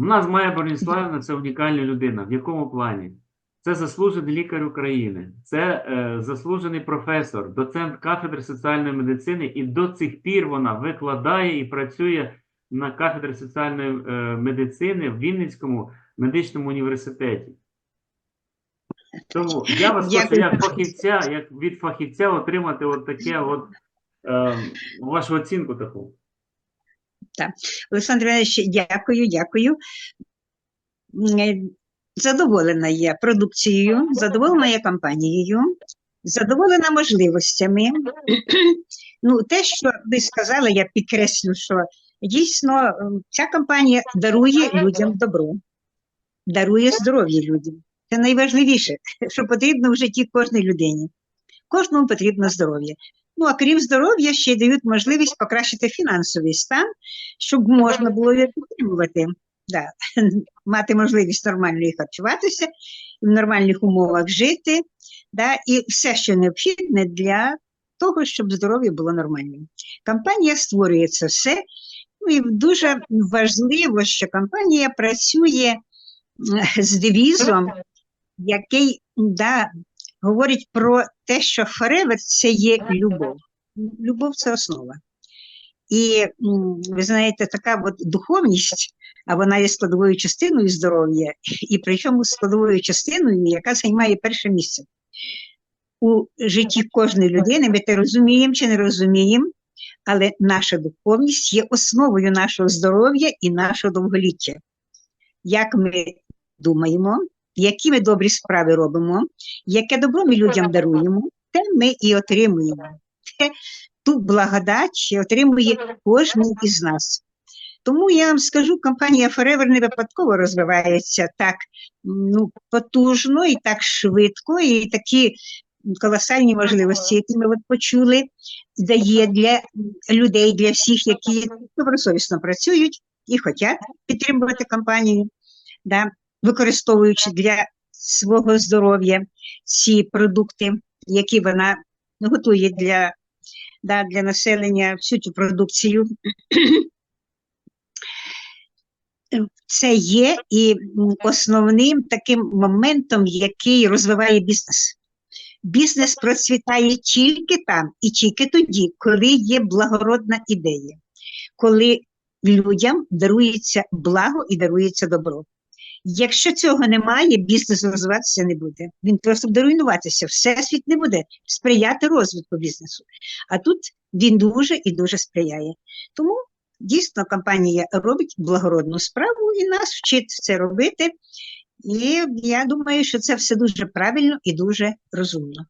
У нас Майя Броніславівна це унікальна людина. В якому плані? Це заслужений лікар України, це е, заслужений професор, доцент кафедри соціальної медицини, і до цих пір вона викладає і працює на кафедрі соціальної е, медицини в Вінницькому медичному університеті. Тому я вас хочу як фахівця, як від фахівця отримати от таке от е, вашу оцінку таку. Олександр Іванович, дякую, дякую. Е, Задоволена я продукцією, задоволена я компанією, задоволена можливостями. Ну, те, що ви сказали, я підкреслю, що дійсно ця компанія дарує людям добро, дарує здоров'я людям. Це найважливіше, що потрібно в житті кожній людині. Кожному потрібно здоров'я. Ну, а крім здоров'я, ще й дають можливість покращити фінансовий стан, щоб можна було підтримувати. Да. Мати можливість нормально і харчуватися, і в нормальних умовах жити, да, і все, що необхідне для того, щоб здоров'я було нормальним. Компанія створює це все. Ну і дуже важливо, що компанія працює е, з девізом, який да, говорить про те, що Forever – це є любов. Любов це основа. І ви знаєте, така от духовність, а вона є складовою частиною здоров'я, і причому складовою частиною, яка займає перше місце. У житті кожної людини ми те розуміємо чи не розуміємо, але наша духовність є основою нашого здоров'я і нашого довголіття. Як ми думаємо, які ми добрі справи робимо, яке добро ми людям даруємо, те ми і отримуємо. Те, ту благодать отримує кожен із нас. Тому я вам скажу, компанія Forever не випадково розвивається так ну, потужно і так швидко, і такі колосальні можливості, які ми от почули, дає для людей, для всіх, які добросовісно працюють і хочуть підтримувати компанію, да, використовуючи для свого здоров'я ці продукти, які вона готує для, да, для населення, всю цю продукцію. Це є і основним таким моментом, який розвиває бізнес. Бізнес процвітає тільки там і тільки тоді, коли є благородна ідея, коли людям дарується благо і дарується добро. Якщо цього немає, бізнес розвиватися не буде. Він просто буде руйнуватися. Всесвіт не буде сприяти розвитку бізнесу. А тут він дуже і дуже сприяє. Тому дійсно компанія робить благородну справу і нас вчить це робити. І я думаю, що це все дуже правильно і дуже розумно.